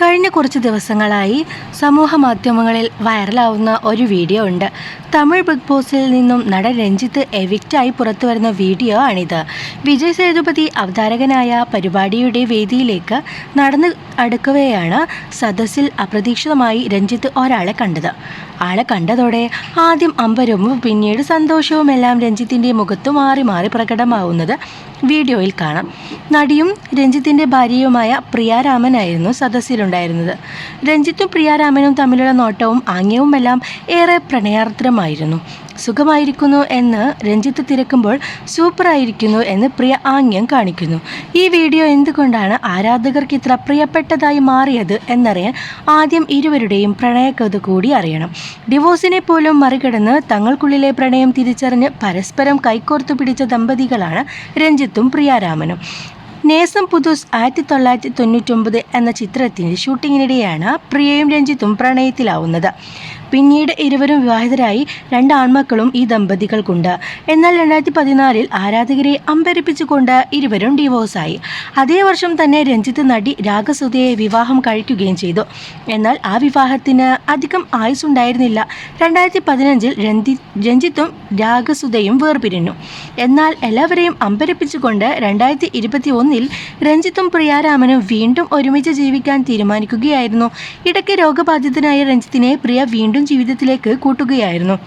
കഴിഞ്ഞ കുറച്ച് ദിവസങ്ങളായി സമൂഹ മാധ്യമങ്ങളിൽ വൈറലാവുന്ന ഒരു വീഡിയോ ഉണ്ട്. തമിഴ് ബിഗ് ബോസിൽ നിന്നും നടൻ രഞ്ജിത്ത് എവിക്റ്റായി പുറത്തു വരുന്ന വീഡിയോ ആണിത്. വിജയ് സേതുപതി അവതാരകനായ പരിപാടിയുടെ വേദിയിലേക്ക് നടന്ന് അടുക്കവെയാണ് സദസ്സിൽ അപ്രതീക്ഷിതമായി രഞ്ജിത്ത് ഒരാളെ കണ്ടത്. ആളെ കണ്ടതോടെ ആദ്യം അമ്പരവും പിന്നീട് സന്തോഷവും എല്ലാം രഞ്ജിത്തിന്റെ മുഖത്ത് മാറി മാറി പ്രകടമാവുന്നത് വീഡിയോയിൽ കാണാം. നടിയും രഞ്ജിത്തിന്റെ ഭാര്യയുമായ പ്രിയാരാമനായിരുന്നു സദസ്സിലുണ്ടായിരുന്നത് രഞ്ജിത്തും പ്രിയാരാമനും തമ്മിലുള്ള നോട്ടവും ആംഗ്യവും എല്ലാം ഏറെ പ്രണയാർദ്രമായിരുന്നു. സുഖമായിരിക്കുന്നു എന്ന് രഞ്ജിത്ത് തിരക്കുമ്പോൾ സൂപ്പറായിരിക്കുന്നു എന്ന് പ്രിയ ആംഗ്യം കാണിക്കുന്നു. ഈ വീഡിയോ എന്തുകൊണ്ടാണ് ആരാധകർക്ക് ഇത്ര പ്രിയപ്പെട്ടതായി മാറിയത് എന്നറിയാൻ ആദ്യം ഇരുവരുടെയും പ്രണയകഥ കൂടി അറിയണം. ഡിവോഴ്സിനെ പോലും മറികടന്ന് തങ്ങൾക്കുള്ളിലെ പ്രണയം തിരിച്ചറിഞ്ഞ് പരസ്പരം കൈകോർത്തു പിടിച്ച ദമ്പതികളാണ് രഞ്ജിത്തും പ്രിയാരാമനും നേസം പുതുസ് ആയിരത്തി തൊള്ളായിരത്തി തൊണ്ണൂറ്റൊമ്പത് എന്ന ചിത്രത്തിന്റെ ഷൂട്ടിങ്ങിനിടെയാണ് പ്രിയയും രഞ്ജിത്തും പ്രണയത്തിലാവുന്നത്. പിന്നീട് ഇരുവരും വിവാഹിതരായി രണ്ട് ആൺമക്കളും ഈ ദമ്പതികൾക്കുണ്ട്. എന്നാൽ രണ്ടായിരത്തി പതിനാലിൽ ആരാധകരെ അമ്പരിപ്പിച്ചുകൊണ്ട് ഇരുവരും ഡിവോഴ്സായി. അതേ വർഷം തന്നെ രഞ്ജിത്ത് നടി രാഗസുധയെ വിവാഹം കഴിക്കുകയും ചെയ്തു. എന്നാൽ ആ വിവാഹത്തിന് അധികം ആയുസ്സുണ്ടായിരുന്നില്ല. രണ്ടായിരത്തി പതിനഞ്ചിൽ രഞ്ജി രഞ്ജിത്തും രാഗസുധയും വേർപിരിഞ്ഞു. എന്നാൽ എല്ലാവരെയും അമ്പരിപ്പിച്ചുകൊണ്ട് രണ്ടായിരത്തി ഇരുപത്തി ഒന്നിൽ രഞ്ജിത്തും പ്രിയാരാമനും വീണ്ടും ഒരുമിച്ച് ജീവിക്കാൻ തീരുമാനിക്കുകയായിരുന്നു. ഇടയ്ക്ക് രോഗബാധിതനായ രഞ്ജിത്തിനെ പ്രിയ വീണ്ടും ജീവിതത്തിലേക്ക് കൂട്ടുകയായിരുന്നു.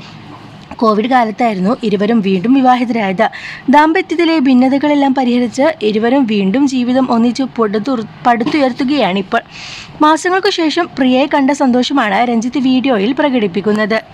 കോവിഡ് കാലത്തായിരുന്നു ഇരുവരും വീണ്ടും വിവാഹിതരായത്. ദാമ്പത്യത്തിലെ ഭിന്നതകളെല്ലാം പരിഹരിച്ച് ഇരുവരും വീണ്ടും ജീവിതം ഒന്നിച്ച് പൊടുത്തു പടുത്തുയർത്തുകയാണ് ഇപ്പോൾ. മാസങ്ങൾക്കു ശേഷം പ്രിയയെ കണ്ട സന്തോഷമാണ് രഞ്ജിത്ത് വീഡിയോയിൽ പ്രകടിപ്പിക്കുന്നത്.